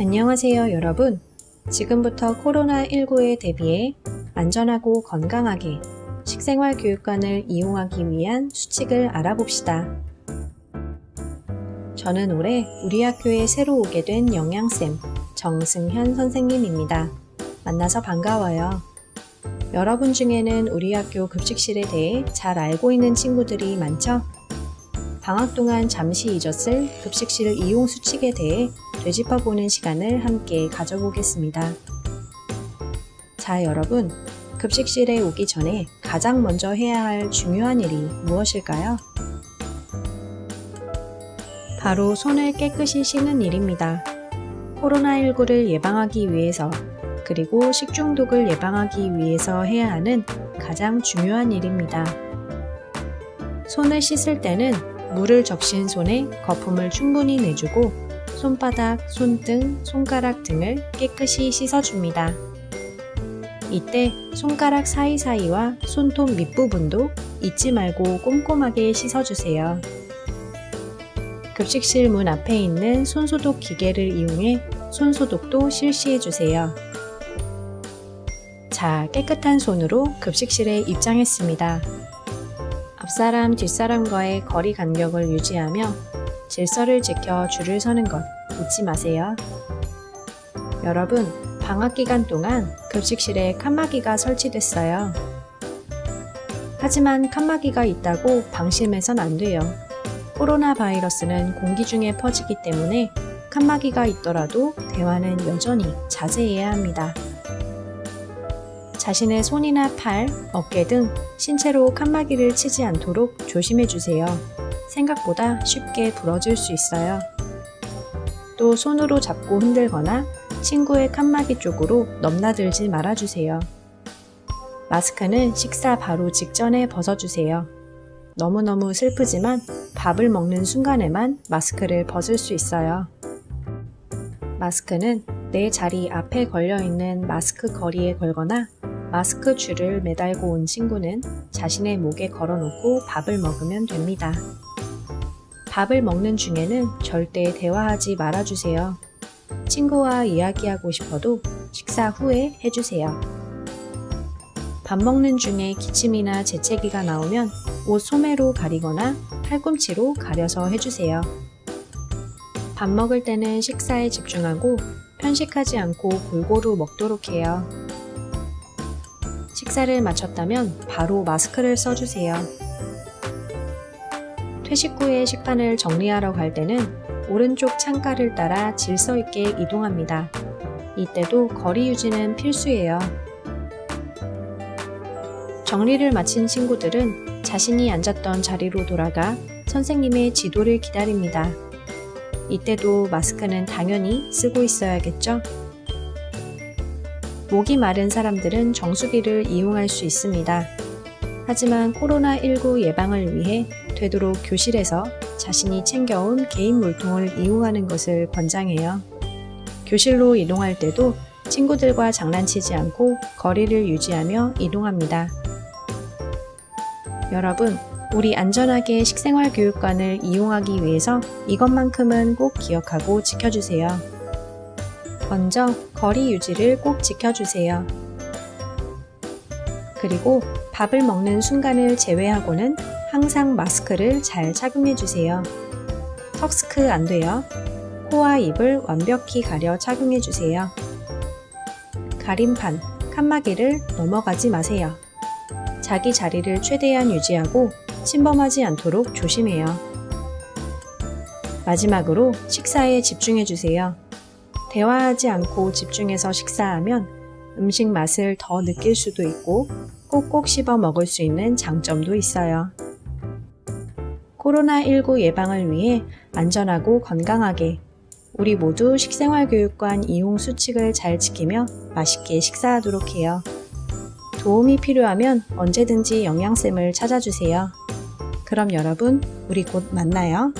안녕하세요, 여러분. 지금부터 코로나19에 대비해 안전하고 건강하게 식생활 교육관을 이용하기 위한 수칙을 알아봅시다. 저는 올해 우리 학교에 새로 오게 된 영양쌤 정승현 선생님입니다. 만나서 반가워요. 여러분 중에는 우리 학교 급식실에 대해 잘 알고 있는 친구들이 많죠? 방학 동안 잠시 잊었을 급식실 이용 수칙에 대해 되짚어보는 시간을 함께 가져보겠습니다. 자, 여러분. 급식실에 오기 전에 가장 먼저 해야 할 중요한 일이 무엇일까요? 바로 손을 깨끗이 씻는 일입니다. 코로나19를 예방하기 위해서 그리고 식중독을 예방하기 위해서 해야 하는 가장 중요한 일입니다. 손을 씻을 때는 물을 적신 손에 거품을 충분히 내주고 손바닥, 손등, 손가락 등을 깨끗이 씻어줍니다. 이때 손가락 사이사이와 손톱 밑부분도 잊지 말고 꼼꼼하게 씻어주세요. 급식실 문 앞에 있는 손소독 기계를 이용해 손소독도 실시해주세요. 자, 깨끗한 손으로 급식실에 입장했습니다. 앞사람, 뒷사람과의 거리 간격을 유지하며 질서를 지켜 줄을 서는 것 잊지 마세요. 여러분, 방학 기간 동안 급식실에 칸막이가 설치됐어요. 하지만 칸막이가 있다고 방심해선 안 돼요. 코로나 바이러스는 공기 중에 퍼지기 때문에 칸막이가 있더라도 대화는 여전히 자제해야 합니다. 자신의 손이나 팔, 어깨 등 신체로 칸막이를 치지 않도록 조심해 주세요. 생각보다 쉽게 부러질 수 있어요. 또 손으로 잡고 흔들거나 친구의 칸막이 쪽으로 넘나들지 말아주세요. 마스크는 식사 바로 직전에 벗어주세요. 너무너무 슬프지만 밥을 먹는 순간에만 마스크를 벗을 수 있어요. 마스크는 내 자리 앞에 걸려있는 마스크 거리에 걸거나 마스크 줄을 매달고 온 친구는 자신의 목에 걸어놓고 밥을 먹으면 됩니다. 밥을 먹는 중에는 절대 대화하지 말아주세요. 친구와 이야기하고 싶어도 식사 후에 해주세요. 밥 먹는 중에 기침이나 재채기가 나오면 옷 소매로 가리거나 팔꿈치로 가려서 해주세요. 밥 먹을 때는 식사에 집중하고 편식하지 않고 골고루 먹도록 해요. 식사를 마쳤다면 바로 마스크를 써주세요. 후에 식판을 정리하러 갈 때는 오른쪽 창가를 따라 질서 있게 이동합니다. 이때도 거리 유지는 필수예요. 정리를 마친 친구들은 자신이 앉았던 자리로 돌아가 선생님의 지도를 기다립니다. 이때도 마스크는 당연히 쓰고 있어야겠죠? 목이 마른 사람들은 정수기를 이용할 수 있습니다. 하지만 코로나19 예방을 위해 되도록 교실에서 자신이 챙겨온 개인 물통을 이용하는 것을 권장해요. 교실로 이동할 때도 친구들과 장난치지 않고 거리를 유지하며 이동합니다. 여러분, 우리 안전하게 식생활 교육관을 이용하기 위해서 이것만큼은 꼭 기억하고 지켜주세요. 먼저 거리 유지를 꼭 지켜주세요. 그리고 밥을 먹는 순간을 제외하고는 항상 마스크를 잘 착용해 주세요. 턱스크 안 돼요. 코와 입을 완벽히 가려 착용해 주세요. 가림판, 칸막이를 넘어가지 마세요. 자기 자리를 최대한 유지하고 침범하지 않도록 조심해요. 마지막으로 식사에 집중해 주세요. 대화하지 않고 집중해서 식사하면 음식 맛을 더 느낄 수도 있고 꼭꼭 씹어 먹을 수 있는 장점도 있어요. 코로나19 예방을 위해 안전하고 건강하게 우리 모두 식생활교육관 이용 수칙을 잘 지키며 맛있게 식사하도록 해요. 도움이 필요하면 언제든지 영양쌤을 찾아주세요. 그럼 여러분, 우리 곧 만나요.